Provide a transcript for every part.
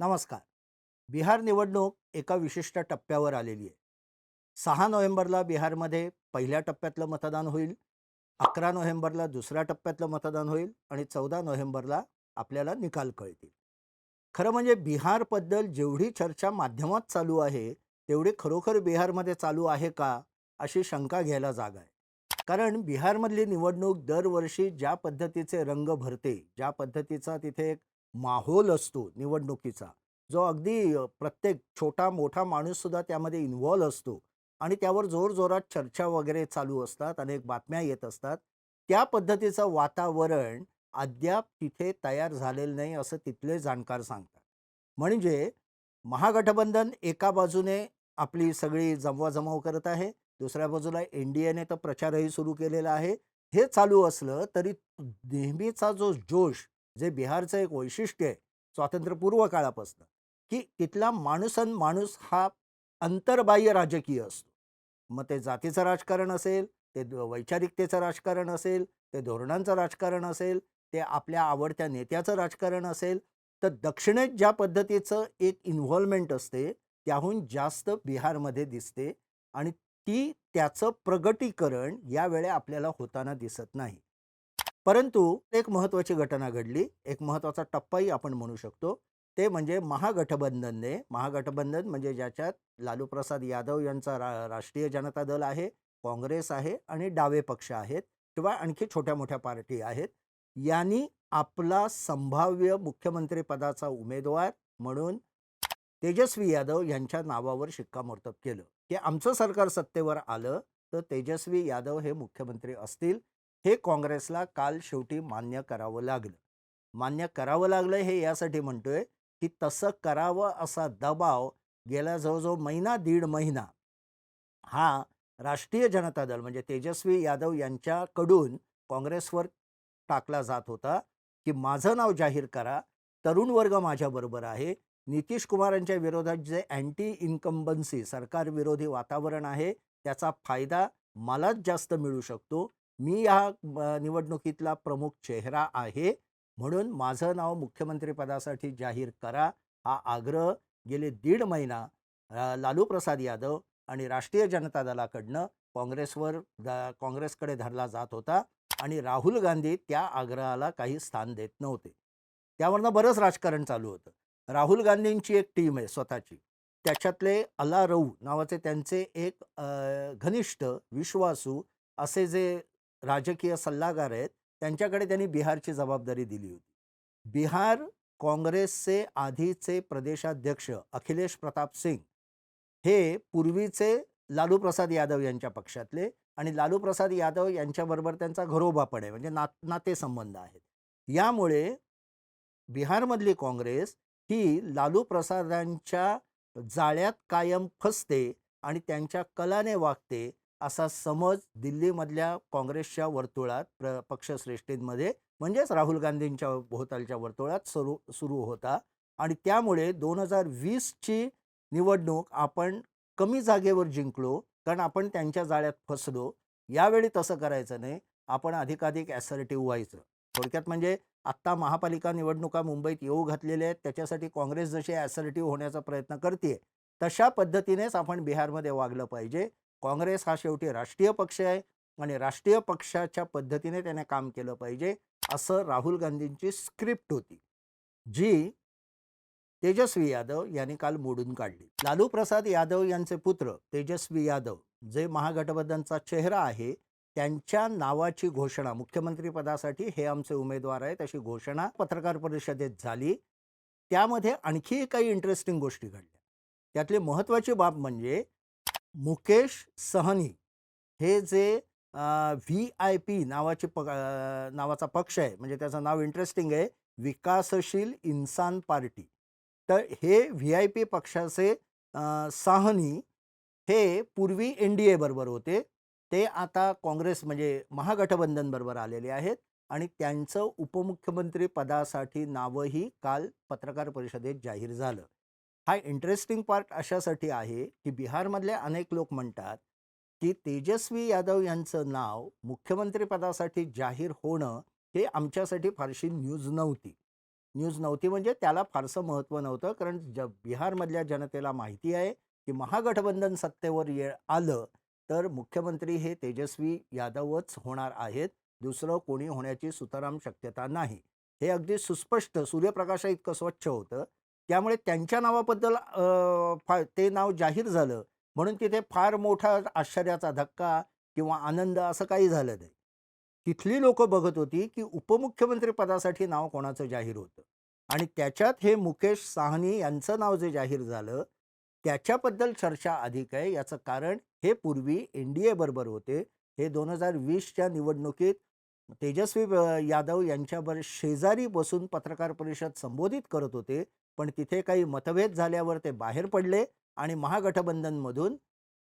नमस्कार. बिहार निवडणूक एका विशिष्ट टप्प्यावर आलेली आहे. सहा नोव्हेंबरला बिहारमध्ये पहिल्या टप्प्यातलं मतदान होईल अकरा नोव्हेंबरला दुसऱ्या टप्प्यातलं मतदान होईल आणि चौदा नोव्हेंबरला आपल्याला निकाल कळतील. खरं म्हणजे बिहारबद्दल जेवढी चर्चा माध्यमात चालू आहे तेवढी खरोखर बिहारमध्ये चालू आहे का अशी शंका घ्यायला जागा आहे. कारण बिहारमधली निवडणूक दरवर्षी ज्या पद्धतीचे रंग भरते ज्या पद्धतीचा तिथे एक माहोल असतो निवडणुकीचा. जो अगदी प्रत्येक छोटा मोठा माणूससुद्धा त्यामध्ये इन्व्हॉल्व असतो आणि त्यावर जोरजोरात चर्चा वगैरे चालू असतात अनेक बातम्या येत असतात. त्या पद्धतीचं वातावरण अद्याप तिथे तयार झालेलं नाही असं तिथले जाणकार सांगतात. म्हणजे महागठबंधन एका बाजूने आपली सगळी जमवाजमाव करत आहे दुसऱ्या बाजूला एन डी एने तर प्रचारही सुरू केलेला आहे. हे चालू असलं तरी नेहमीचा जो जोश जे बिहारचं एक वैशिष्ट्य आहे स्वातंत्र्यपूर्व काळापासून की तिथला माणूसन माणूस हा अंतर्बाह्य राजकीय असतो. मग ते जातीचं राजकारण असेल ते वैचारिकतेचं राजकारण असेल ते धोरणांचं राजकारण असेल ते आपल्या आवडत्या नेत्याचं राजकारण असेल तर दक्षिणेत ज्या पद्धतीचं एक इन्व्हॉल्वमेंट असते त्याहून जास्त बिहारमध्ये दिसते आणि ती त्याचं प्रगटीकरण यावेळे आपल्याला होताना दिसत नाही. परंतु एक महत्त्वाची घटना घडली. एक महत्त्वाचा टप्पाही आपण म्हणू शकतो. ते म्हणजे महागठबंधनने महागठबंधन म्हणजे ज्याच्यात लालू प्रसाद यादव यांचा रा राष्ट्रीय जनता दल आहे काँग्रेस आहे आणि डावे पक्ष आहेत किंवा आणखी छोट्या मोठ्या पार्टी आहेत. यांनी आपला संभाव्य मुख्यमंत्रीपदाचा उमेदवार म्हणून तेजस्वी यादव यांच्या नावावर शिक्कामोर्तब केलं. की आमचं सरकार सत्तेवर आलं तर तेजस्वी यादव हे मुख्यमंत्री असतील. हे काँग्रेसला काल शेवटी मान्य करावं लागलं. मान्य करावं लागलं हे यासाठी म्हणतोय की तसं करावं असा दबाव गेल्या जवळजवळ महिना दीड महिना हा राष्ट्रीय जनता दल म्हणजे तेजस्वी यादव यांच्याकडून काँग्रेसवर टाकला जात होता की माझं नाव जाहीर करा तरुण वर्ग माझ्याबरोबर आहे नितीश कुमारांच्या विरोधात जे अँटी इन्कम्बन्सी सरकारविरोधी वातावरण आहे त्याचा फायदा मलाच जास्त मिळू शकतो मी या निवडणुकीतला प्रमुख चेहरा आहे. म्हणून माझं नाव मुख्यमंत्रीपदासाठी जाहीर करा. हा आग्रह गेले दीड महिना लालू प्रसाद यादव आणि राष्ट्रीय जनता दलाकडनं काँग्रेसवर द- काँग्रेसकडे धरला जात होता आणि राहुल गांधी त्या आग्रहाला काही स्थान देत नव्हते. त्यावरनं बरंच राजकारण चालू होतं. राहुल गांधींची एक टीम आहे स्वतःची. त्याच्यातले अला रऊ नावाचे त्यांचे एक घनिष्ठ विश्वासू असे जे राजकीय सल्लागार आहेत त्यांच्याकडे त्यांनी बिहारची जबाबदारी दिली होती. बिहार काँग्रेसचे आधीचे प्रदेशाध्यक्ष अखिलेश प्रताप सिंग हे पूर्वीचे लालू प्रसाद यादव यांच्या पक्षातले आणि लालू प्रसाद यादव यांच्याबरोबर त्यांचा घरोबा पण आहे म्हणजे नात नातेसंबंध आहेत. यामुळे बिहारमधली काँग्रेस ही लालू प्रसादांच्या जाळ्यात कायम फसते आणि त्यांच्या कलाने वागते असा समज दिल्लीमधल्या काँग्रेसच्या वर्तुळात प्र पक्षश्रेष्ठींमध्ये म्हणजेच राहुल गांधींच्या भोवतालच्या वर्तुळात सुरू सुरू होता. आणि त्यामुळे दोन हजार वीसची निवडणूक आपण कमी जागेवर जिंकलो कारण आपण त्यांच्या जाळ्यात फसलो. यावेळी तसं करायचं नाही. आपण अधिकाधिक ॲसर्टिव्ह व्हायचं. थोडक्यात म्हणजे आत्ता महापालिका निवडणुका मुंबईत येऊ घातलेल्या आहेत. त्याच्यासाठी काँग्रेस जशी ॲसर्टिव्ह होण्याचा प्रयत्न करते तशा पद्धतीनेच आपण बिहारमध्ये वागलं पाहिजे. काँग्रेस हा शेवटी राष्ट्रीय पक्ष आहे आणि राष्ट्रीय पक्षाच्या पद्धतीने त्याने काम केलं पाहिजे असं राहुल गांधींची स्क्रिप्ट होती. जी तेजस्वी यादव यांनी काल मोडून काढली. लालू प्रसाद यादव यांचे पुत्र तेजस्वी यादव जे महागठबंधनचा चेहरा आहे त्यांच्या नावाची घोषणा मुख्यमंत्रीपदासाठी हे आमचे उमेदवार आहेत अशी घोषणा पत्रकार परिषदेत झाली. त्यामध्ये आणखी काही इंटरेस्टिंग गोष्टी घडल्या. त्यातली महत्त्वाची बाब म्हणजे मुकेश सहनी. हे जे व्ही आय पी नावाची प नावाचा पक्ष आहे म्हणजे त्याचं नाव इंटरेस्टिंग आहे विकासशील इन्सान पार्टी. तर हे व्ही आय पी पक्षाचे साहनी हे पूर्वी एन डी एबरोबर होते. ते आता काँग्रेस म्हणजे महागठबंधन बरोबर आलेले आहेत आणि त्यांचं उपमुख्यमंत्री पदासाठी नावही काल पत्रकार परिषदेत जाहीर झालं. हा इंटरेस्टिंग पार्ट अशासाठी आहे की बिहारमधले अनेक लोक म्हणतात की तेजस्वी यादव यांचं नाव मुख्यमंत्रीपदासाठी जाहीर होणं हे आमच्यासाठी फारशी न्यूज नव्हती. न्यूज नव्हती म्हणजे त्याला फारसं महत्त्व नव्हतं कारण ज बिहारमधल्या जनतेला माहिती आहे की महागठबंधन सत्तेवर ये आलं तर मुख्यमंत्री हे तेजस्वी यादवच होणार आहेत दुसरं कोणी होण्याची सुताराम शक्यता नाही. हे अगदी सुस्पष्ट सूर्यप्रकाशा इतकं स्वच्छ होतं त्यामुळे त्यांच्या नावाबद्दल फा ते नाव जाहीर झालं. म्हणून तिथे फार मोठा आश्चर्याचा धक्का किंवा आनंद असं काही झालं नाही. तिथली लोक बघत होती की उपमुख्यमंत्री पदासाठी नाव कोणाचं जाहीर होतं? आणि त्याच्यात हे मुकेश साहनी यांचं नाव जे जाहीर झालं त्याच्याबद्दल चर्चा अधिक आहे. याचं कारण हे पूर्वी एन डी बरोबर होते. हे दोन हजार वीसच्या निवडणुकीत तेजस्वी यादव यांच्यावर शेजारी बसून पत्रकार परिषद संबोधित करत होते. पण तिथे काही मतभेद झाल्यावर ते बाहेर पडले आणि महागठबंधनमधून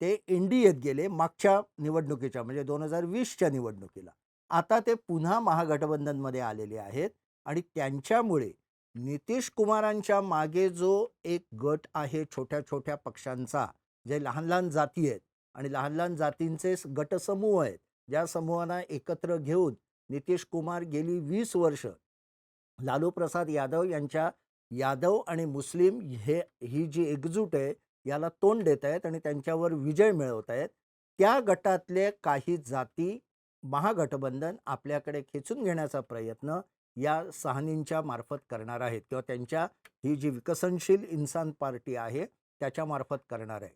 ते इंडियेत गेले मागच्या निवडणुकीच्या म्हणजे दोन हजार वीसच्या निवडणुकीला. आता ते पुन्हा महागठबंधनमध्ये आलेले आहेत आणि त्यांच्यामुळे नितीश कुमारांच्या मागे जो एक गट आहे छोट्या छोट्या पक्षांचा जे लहान लहान जाती आहेत आणि लहान लहान जातींचे गटसमूह आहेत ज्या समूहांना एकत्र घेऊन नितीश कुमार गेली वीस वर्ष. लालू प्रसाद यादव यांच्या यादव आणि मुस्लिम हे ही जी एकजूट आहे याला तोंड देत आहेत आणि त्यांच्यावर विजय मिळवत आहेत. त्या गटातले काही जाती महागठबंधन आपल्याकडे खेचून घेण्याचा प्रयत्न या सहानींच्या मार्फत करणार आहेत किंवा त्यांच्या ही जी विकसनशील इन्सान पार्टी आहे त्याच्यामार्फत करणार आहे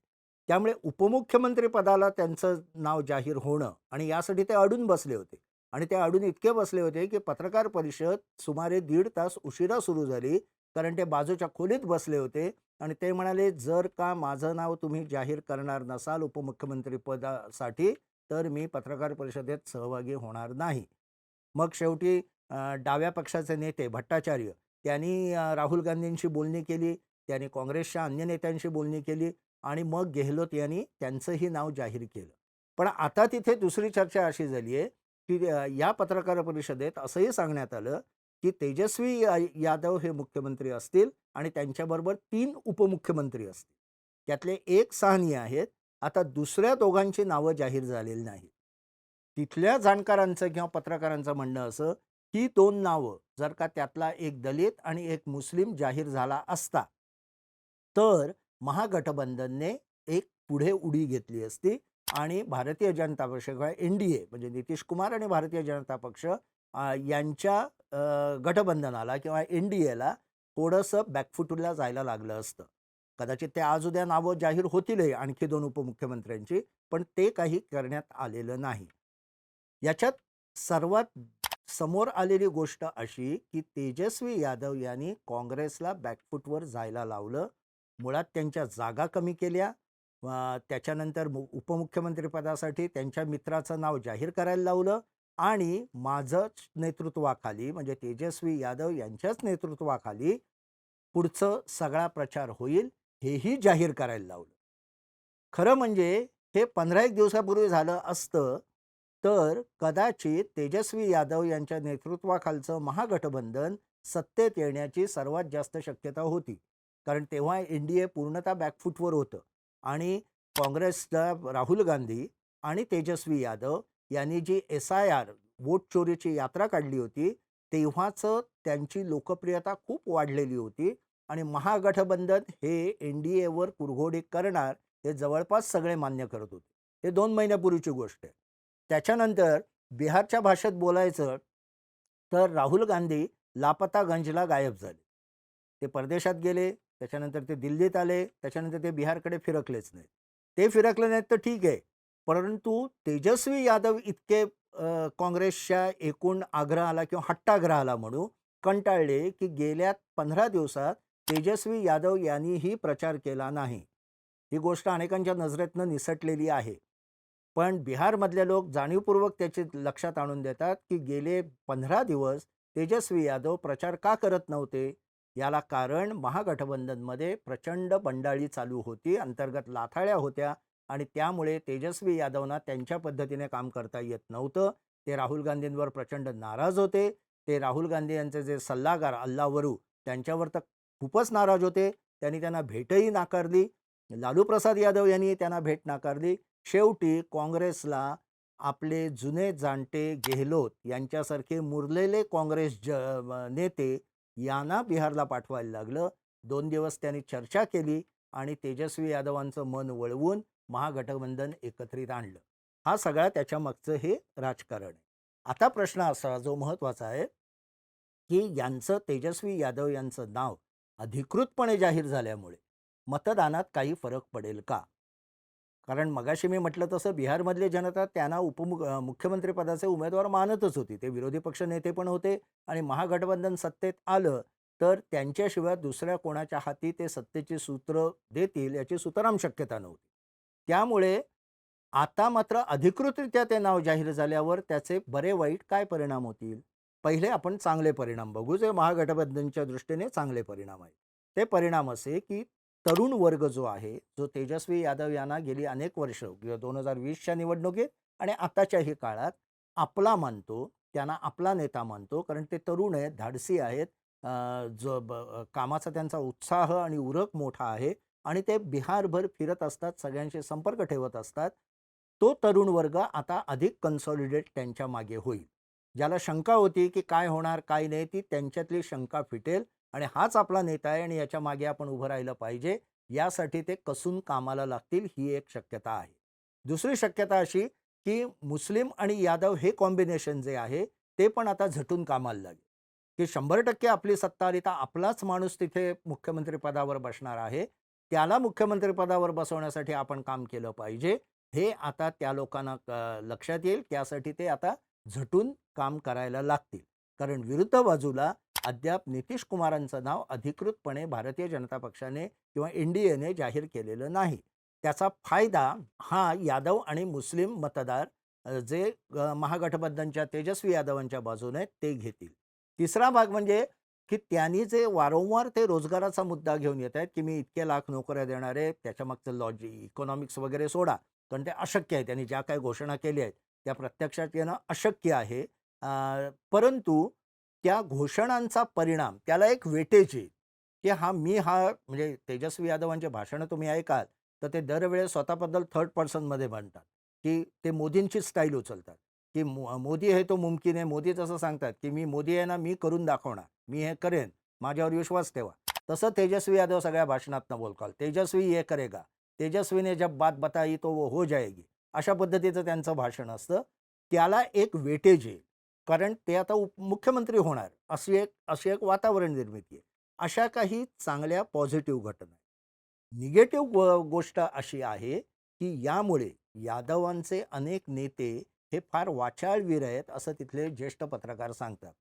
त्यामुळे उपमुख्यमंत्री पदाला त्यांचं नाव जाहीर होणं आणि यासाठी ते अडून बसले होते. आणि ते अडून इतके बसले होते की पत्रकार परिषद सुमारे दीड तास उशिरा सुरू झाली कारण ते बाजूच्या खोलीत बसले होते आणि ते म्हणाले जर का माझं नाव तुम्ही जाहीर करणार नसाल उपमुख्यमंत्री पदासाठी तर मी पत्रकार परिषदेत सहभागी होणार नाही. मग शेवटी डाव्या पक्षाचे नेते भट्टाचार्य त्यांनी राहुल गांधींशी बोलणी केली त्यांनी काँग्रेसच्या अन्य नेत्यांशी बोलणी केली आणि मग गेहलोत यांनी त्यांचंही नाव जाहीर केलं. पण आता तिथे दुसरी चर्चा अशी झाली आहे की या पत्रकार परिषदेत असंही सांगण्यात आलं की तेजस्वी यादव हे मुख्यमंत्री असतील आणि त्यांच्याबरोबर तीन उपमुख्यमंत्री असतील. त्यातले एक सहानी आहेत. आता दुसऱ्या दोघांची नावं जाहीर झालेली नाही तिथल्या जाणकारांचं किंवा पत्रकारांचं म्हणणं असं ही दोन नावं जर का त्यातला एक दलित आणि एक मुस्लिम जाहीर झाला असता तर महागठबंधनने एक पुढे उडी घेतली असती आणि भारतीय जनता पक्ष किंवा एन डी ए म्हणजे नितीश कुमार आणि भारतीय जनता पक्ष यांच्या गठबंधनाला किंवा एन डी एला थोडंसं बॅकफुटला जायला लागलं असतं. कदाचित ते आज उद्या नावं जाहीर होतीलही आणखी दोन उपमुख्यमंत्र्यांची पण ते काही करण्यात आलेलं नाही. याच्यात सर्वात समोर आलेली गोष्ट अशी की तेजस्वी यादव यांनी काँग्रेसला बॅकफुटवर जायला लावलं. मुळात त्यांच्या जागा कमी केल्या. त्याच्यानंतर उपमुख्यमंत्रीपदासाठी त्यांच्या मित्राचं नाव जाहीर करायला लावलं. आणि माझंच नेतृत्वाखाली म्हणजे तेजस्वी यादव यांच्याच नेतृत्वाखाली पुढचं सगळा प्रचार होईल हेही जाहीर करायला लावलं. खरं म्हणजे हे पंधरा एक दिवसापूर्वी झालं असतं तर कदाचित तेजस्वी यादव यांच्या नेतृत्वाखालचं महागठबंधन सत्तेत येण्याची सर्वात जास्त शक्यता होती. कारण तेव्हा एन डी ए पूर्णतः बॅकफूटवर होतं आणि काँग्रेसला राहुल गांधी आणि तेजस्वी यादव यांनी G S I R vote चोरीची यात्रा काढली होती तेव्हाच त्यांची लोकप्रियता खूप वाढलेली होती आणि महागठबंधन हे एन डी एवर कुरघोडी करणार हे जवळपास सगळे मान्य करत होते. हे दोन महिन्यापूर्वीची गोष्ट आहे. त्याच्यानंतर बिहारच्या भाषेत बोलायचं तर राहुल गांधी लापतागंजला गायब झाले. ते परदेशात गेले त्याच्यानंतर ते दिल्लीत आले त्याच्यानंतर ते बिहारकडे फिरकलेच नाहीत. ते फिरकले नाहीत तर ठीक आहे. परंतु तेजस्वी यादव इतके काँग्रेसच्या एकूण आग्रहाला किंवा हट्टाग्रहाला म्हणू कंटाळले की गेल्या पंधरा दिवसात तेजस्वी यादव यांनीही प्रचार केला नाही. ही गोष्ट अनेकांच्या नजरेतनं निसटलेली आहे. पण बिहारमधले लोक जाणीवपूर्वक त्याची लक्षात आणून देतात की गेले पंधरा दिवस तेजस्वी यादव प्रचार का करत नव्हते? याला कारण महागठबंधनमध्ये प्रचंड बंडाळी चालू होती. अंतर्गत लाथाळ्या होत्या. आणि त्यामुळे तेजस्वी यादवना त्यांच्या पद्धतीने काम करता येत नव्हतं. ते राहुल गांधींवर प्रचंड नाराज होते. ते राहुल गांधी यांचे जे सल्लागार अल्लावरू त्यांच्यावर तर खूपच नाराज होते. त्यांनी त्यांना भेटही नाकारली. लालू प्रसाद यादव यांनी त्यांना भेट नाकारली. शेवटी काँग्रेसला आपले जुने जाणते गेहलोत यांच्यासारखे मुरलेले काँग्रेस ज नेते यांना बिहारला पाठवायला लागलं. दोन दिवस त्यांनी चर्चा केली आणि तेजस्वी यादवांचं मन वळवून महागठबंधन एकत्रित आणलं. हा सगळा त्याच्या मागचं हे राजकारण आहे. आता प्रश्न असा जो महत्त्वाचा आहे की यांचं तेजस्वी यादव यांचं नाव अधिकृतपणे जाहीर झाल्यामुळे मतदानात काही फरक पडेल का? कारण मगाशी मी म्हटलं तसं बिहारमधले जनता त्यांना उपमुख मुख्यमंत्रीपदाचे उमेदवार मानतच होती. ते विरोधी पक्ष नेते पण होते आणि महागठबंधन सत्तेत आलं तर त्यांच्याशिवाय दुसऱ्या कोणाच्या हाती ते सत्तेची सूत्र देतील याची सुतराम शक्यता नव्हती. त्यामुळे आता मात्र अधिकृतरित्या ते नाव जाहीर झाल्यावर त्याचे बरे वाईट काय परिणाम होतील? पहिले आपण चांगले परिणाम बघू. जे महागठबंधनच्या दृष्टीने चांगले परिणाम आहेत. ते परिणाम असे की तरुण वर्ग जो आहे जो तेजस्वी यादव यांना गेली अनेक वर्ष किंवा दोन हजार वीसच्या निवडणुकीत आणि आताच्याही काळात आपला मानतो त्यांना आपला नेता मानतो कारण ते तरुण आहेत धाडसी आहेत. जो कामाचा त्यांचा उत्साह आणि उरक मोठा आहे. आणि ते बिहारभर फिरत असतात सगळ्यांशी संपर्क ठेवत असतात तो तरुण वर्ग आता अधिक कन्सॉलिडेट त्यांच्या मागे होईल. ज्याला शंका होती की काय होणार काय नाही ती त्यांच्यातली शंका फिटेल आणि हाच आपला नेता आहे आणि याच्या मागे आपण उभं राहिलं पाहिजे यासाठी ते कसून कामाला लागतील ही एक शक्यता आहे. दुसरी शक्यता अशी की मुस्लिम आणि यादव हे कॉम्बिनेशन जे आहे ते पण आता झटून कामाला लागेल. की शंभर टक्के आपली सत्ता आली तर आपलाच माणूस तिथे मुख्यमंत्री पदावर बसणार आहे त्याला मुख्यमंत्रीपदावर बसवण्यासाठी आपण काम केलं पाहिजे. हे आता त्या लोकांना लक्षात येईल. त्यासाठी ते आता झटून काम करायला लागतील. कारण विरुद्ध बाजूला अद्याप नितीश कुमारांचं नाव अधिकृतपणे भारतीय जनता पक्षाने किंवा एन डी एने जाहीर केलेलं नाही. त्याचा फायदा हा यादव आणि मुस्लिम मतदार जे महागठबंधनच्या तेजस्वी यादवांच्या बाजूने ते घेतील. तिसरा भाग म्हणजे की त्यांनी जे वारंवार ते रोजगाराचा मुद्दा घेऊन येत आहेत की मी इतके लाख नोकऱ्या देणार आहे त्याच्या मागचं इकॉनॉमिक्स वगैरे सोडा. कारण ते अशक्य आहे. त्यांनी ज्या काही घोषणा केल्या आहेत त्या प्रत्यक्षात येणं अशक्य आहे. परंतु त्या घोषणांचा परिणाम त्याला एक वेटेज येईल की हा मी हा म्हणजे तेजस्वी यादवांचे भाषणं तुम्ही ऐकाल तर ते दरवेळेस स्वतःबद्दल थर्ड पर्सनमध्ये म्हणतात की ते मोदींची स्टाईल उचलतात. की मोदी हे तो मुमकिन आहे. मोदी जसं सांगतात की मी मोदी आहे ना मी करून दाखवणार. मी हे करेन. माझ्यावर विश्वास ठेवा. तसं तेजस्वी यादव सगळ्या भाषणातनं बोलकाल तेजस्वी हे करेगा. तेजस्वीने जब बात बताई तो वो हो जाएगी. अशा पद्धतीचं त्यांचं भाषण असतं. त्याला एक वेटेज येईल. कारण ते आता उप मुख्यमंत्री होणार. अशी एक अशी एक वातावरण निर्मिती आहे. अशा काही चांगल्या पॉझिटिव्ह घटना निगेटिव्ह गोष्ट अशी आहे की यामुळे यादवांचे अनेक नेते हे फार वाचाळवीर आहेत असं तिथले ज्येष्ठ पत्रकार सांगतात.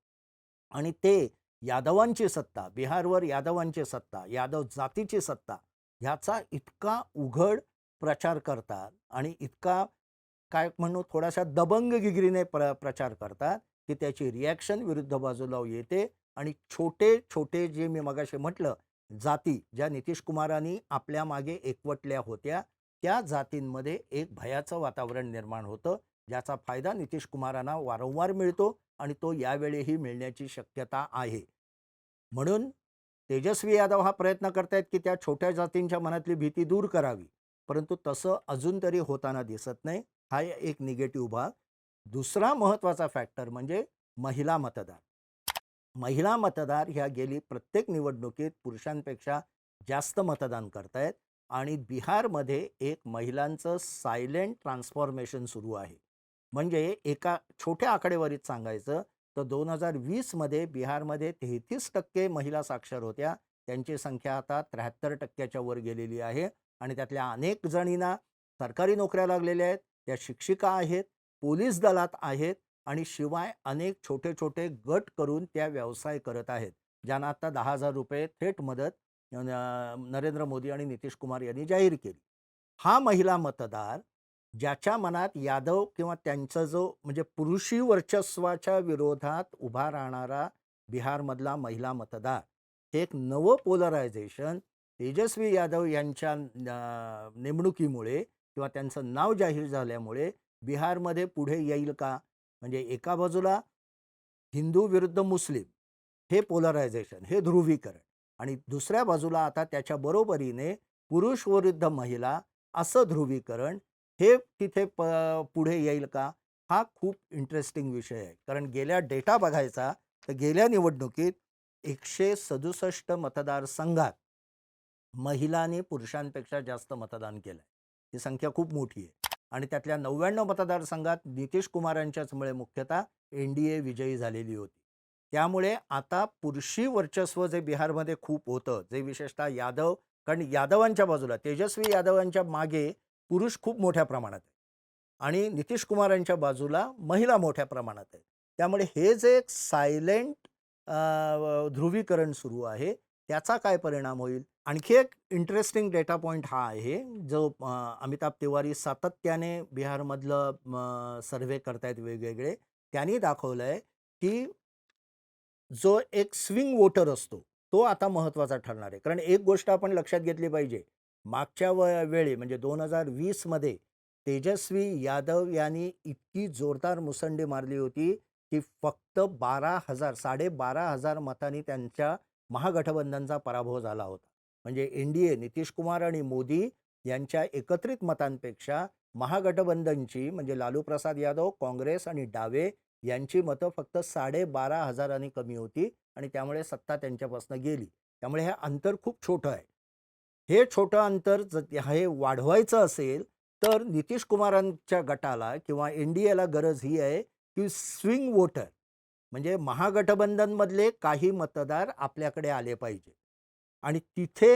आणि ते यादवांची सत्ता बिहारवर यादवांची सत्ता यादव जातीची सत्ता ह्याचा इतका उघड प्रचार करतात आणि इतका काय म्हणू थोडासा दबंगगिरीने प्र प्रचार करतात की त्याची रिॲक्शन विरुद्ध बाजूला येते आणि छोटे छोटे जे मी मगाशी म्हटलं जाती ज्या नितीश कुमारांनी आपल्या मागे एकवटल्या होत्या त्या जातींमध्ये एक भयाचं वातावरण निर्माण होतं ज्याचा फायदा नितीश कुमारांना वारंवार मिळतो आणि तो यावेळीही मिळण्याची शक्यता आहे. म्हणून तेजस्वी यादव हा प्रयत्न करतायत की त्या छोट्या जातींच्या मनातली भीती दूर करावी. परंतु तसं अजून तरी होताना दिसत नाही. हा एक निगेटिव्ह भाग. दुसरा महत्त्वाचा फॅक्टर म्हणजे महिला मतदार. महिला मतदार ह्या गेली प्रत्येक निवडणुकीत पुरुषांपेक्षा जास्त मतदान करतायत आणि बिहारमध्ये एक महिलांचं सायलेंट ट्रान्सफॉर्मेशन सुरू आहे. म्हणजे एका छोट्या आकडेवारीत सांगायचं तर दोन हजार वीसमध्ये बिहारमध्ये तेहतीस टक्के महिला साक्षर होत्या. त्यांची संख्या आता त्र्याहत्तर टक्क्याच्या वर गेलेली आहे आणि त्यातल्या अनेक जणींना सरकारी नोकऱ्या लागलेल्या आहेत. त्या शिक्षिका आहेत पोलीस दलात आहेत आणि शिवाय अनेक छोटे छोटे गट करून त्या व्यवसाय करत आहेत. ज्यांना आता दहा हजार रुपये थेट मदत नरेंद्र मोदी आणि नितीश कुमार यांनी जाहीर केली. हा महिला मतदार ज्याच्या मनात यादव किंवा त्यांचा जो म्हणजे पुरुषी वर्चस्वाच्या विरोधात उभा राहणारा बिहारमधला महिला मतदार हे एक नवं पोलरायझेशन तेजस्वी यादव यांच्या नेमणुकीमुळे किंवा त्यांचं नाव जाहीर झाल्यामुळे बिहारमध्ये पुढे येईल का? म्हणजे एका बाजूला हिंदू विरुद्ध मुस्लिम हे पोलरायझेशन हे ध्रुवीकरण आणि दुसऱ्या बाजूला आता त्याच्या बरोबरीने पुरुष विरुद्ध महिला असं ध्रुवीकरण हे तिथे प पुढे येईल का? हा खूप इंटरेस्टिंग विषय आहे. कारण गेल्या डेटा बघायचा तर गेल्या निवडणुकीत एकशे सदुसष्ट मतदारसंघात महिलांनी पुरुषांपेक्षा जास्त मतदान केलं आहे ही संख्या खूप मोठी आहे. आणि त्यातल्या नव्याण्णव मतदारसंघात नितीश कुमारांच्याचमुळे मुख्यतः एन डी ए विजयी झालेली होती. त्यामुळे आता पुरुषी वर्चस्व जे बिहारमध्ये खूप होतं जे विशेषतः यादव कारण यादवांच्या बाजूला तेजस्वी यादवांच्या मागे पुरुष खूप मोठ्या प्रमाणात आहे आणि नितीश कुमारांच्या बाजूला महिला मोठ्या प्रमाणात आहे त्यामुळे हे जे एक सायलेंट ध्रुवीकरण सुरू आहे त्याचा काय परिणाम होईल? आणखी एक इंटरेस्टिंग डेटा पॉईंट हा आहे जो अमिताभ तिवारी सातत्याने बिहारमधलं सर्वे करतायत वेगवेगळे त्यांनी दाखवलं आहे की जो एक स्विंग वोटर असतो तो आता महत्त्वाचा ठरणार आहे. कारण एक गोष्ट आपण लक्षात घेतली पाहिजे मागच्या व वेळी म्हणजे दोन हजार वीसमध्ये तेजस्वी यादव यांनी इतकी जोरदार मुसंडी मारली होती की फक्त बारा हजार साडेबारा हजार मतांनी त्यांच्या महागठबंधनचा पराभव झाला होता. म्हणजे N D A Nitish Kumar आणि मोदी यांच्या एकत्रित मतांपेक्षा महागठबंधनची म्हणजे लालू प्रसाद यादव काँग्रेस आणि डावे यांची मतं फक्त साडेबारा हजारांनी कमी होती आणि त्यामुळे सत्ता त्यांच्यापासून गेली. त्यामुळे हे अंतर खूप छोटं आहे. हे छोटं अंतर जर हे वाढवायचं असेल तर नितीश कुमारांच्या गटाला किंवा एन डी एला गरज ही आहे की स्विंग वोटर म्हणजे महागठबंधनमधले काही मतदार आपल्याकडे आले पाहिजे. आणि तिथे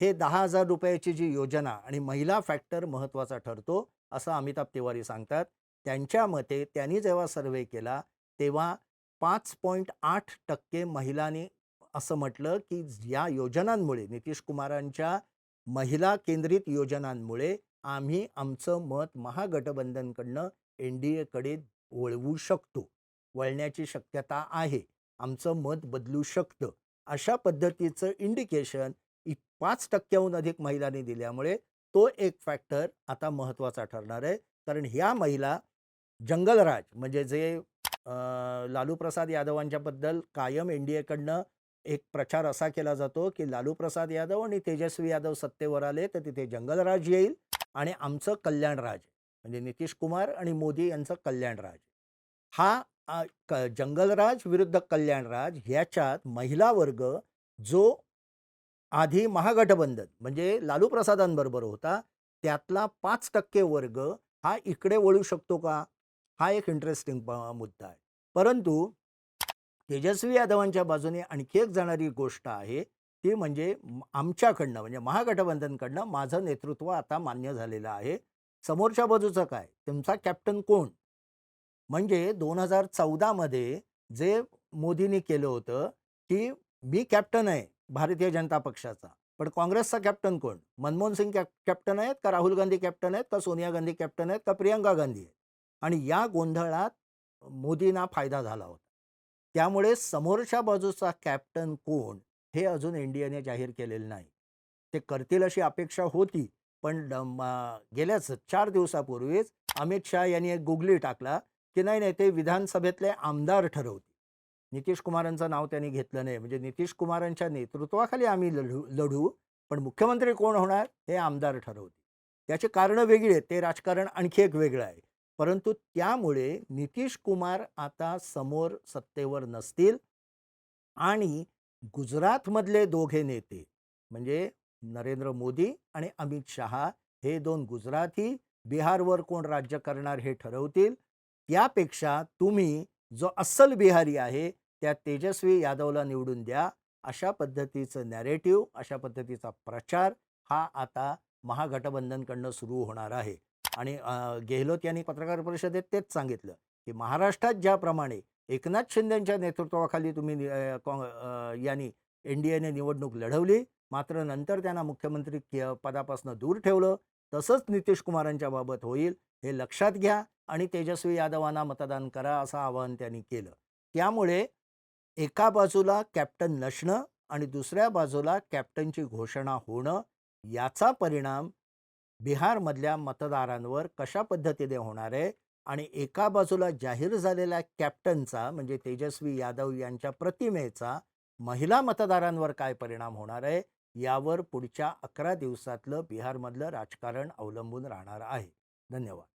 हे दहा हजार रुपयाची जी योजना आणि महिला फॅक्टर महत्त्वाचा ठरतो असं अमिताभ तिवारी सांगतात. त्यांच्या मते त्यांनी जेव्हा सर्वे केला तेव्हा पाच पॉईंट आठ टक्के महिलांनी असं म्हटलं की या योजनांमुळे नितीश कुमारांच्या महिला केंद्रित योजनांमुळे आम्ही आमचं मत महागठबंधनकडनं एन डी एकडे वळवू शकतो वळण्याची शक्यता आहे. आमचं मत बदलू शकतं. अशा पद्धतीचं इंडिकेशन पाच टक्क्याहून अधिक महिलांनी दिल्यामुळे तो एक फॅक्टर आता महत्त्वाचा ठरणार आहे. कारण ह्या महिला जंगलराज म्हणजे जे लालूप्रसाद लालू प्रसाद यादवांच्याबद्दल कायम एन डी एकडनं एक प्रचार असा केला जातो की लालू प्रसाद यादव आणि तेजस्वी यादव सत्तेवर आले तर तिथे जंगलराज येईल आणि आमचं कल्याणराज म्हणजे नितीश कुमार आणि मोदी यांचं कल्याणराज हा क जंगलराज विरुद्ध कल्याणराज ह्याच्यात महिला वर्ग जो आधी महागठबंधन म्हणजे लालू प्रसादांबरोबर होता त्यातला पाच टक्के वर्ग हा इकडे वळू शकतो का? हा एक इंटरेस्टिंग मुद्दा आहे. परंतु तेजस्वी यादवांच्या बाजूने आणखी एक जाणारी गोष्ट आहे ती म्हणजे आमच्याकडनं म्हणजे महागठबंधनकडनं माझं नेतृत्व आता मान्य झालेलं आहे. समोरच्या बाजूचं काय? तुमचा कॅप्टन कोण? म्हणजे दोन हजार चौदामध्ये जे मोदींनी केलं होतं की मी कॅप्टन आहे भारतीय जनता पक्षाचा पण काँग्रेसचा कॅप्टन कोण? मनमोहन सिंग कॅप कॅप्टन आहेत का राहुल गांधी कॅप्टन आहेत का सोनिया गांधी कॅप्टन आहेत का प्रियंका गांधी आहेत? आणि या गोंधळात मोदींना फायदा झाला होता. त्यामुळे समोरच्या बाजूचा कॅप्टन कोण हे अजून इंडियाने जाहीर केलेलं नाही. ते करतील अशी अपेक्षा होती पण गेल्याच चार दिवसापूर्वीच अमित शहा यांनी एक गुगली टाकला की नाही नाही ते विधानसभेतले आमदार ठरवतील. नितीश कुमारांचं नाव त्यांनी घेतलं नाही म्हणजे नितीश कुमारांच्या नेतृत्वाखाली आम्ही लढू लढू पण मुख्यमंत्री कोण होणार हे आमदार ठरवतील. त्याची कारणं वेगळी आहेत ते राजकारण आणखी एक वेगळं आहे. परंतु त्यामुळे नितीश कुमार आता समोर सत्तेवर नसतील आणि गुजरातमधले दोघे नेते म्हणजे नरेंद्र मोदी आणि अमित शहा हे दोन गुजराती बिहारवर कोण राज्य करणार हे ठरवतील. त्यापेक्षा तुम्ही जो अस्सल बिहारी आहे त्या तेजस्वी यादवला निवडून द्या. अशा पद्धतीचं नॅरेटिव्ह अशा पद्धतीचा प्रचार हा आता महागठबंधनकडनं सुरू होणार आहे. आणि गेहलोत यांनी पत्रकार परिषदेत तेच सांगितलं की महाराष्ट्रात ज्याप्रमाणे एकनाथ शिंदेच्या नेतृत्वाखाली तुम्ही यांनी एन डी एने निवडणूक लढवली मात्र नंतर त्यांना मुख्यमंत्री पदापासून दूर ठेवलं तसंच नितीश कुमारांच्या बाबत होईल हे लक्षात घ्या आणि तेजस्वी यादवांना मतदान करा असं आवाहन त्यांनी केलं. त्यामुळे एका बाजूला कॅप्टन नसणं आणि दुसऱ्या बाजूला कॅप्टनची घोषणा होणं याचा परिणाम बिहारमधल्या मतदारांवर कशा पद्धतीने होणार आहे? आणि एका बाजूला जाहीर झालेल्या कॅप्टनचा म्हणजे तेजस्वी यादव यांच्या प्रतिमेचा महिला मतदारांवर काय परिणाम होणार आहे? यावर पुढच्या अकरा दिवसातलं बिहारमधलं राजकारण अवलंबून राहणार आहे. धन्यवाद.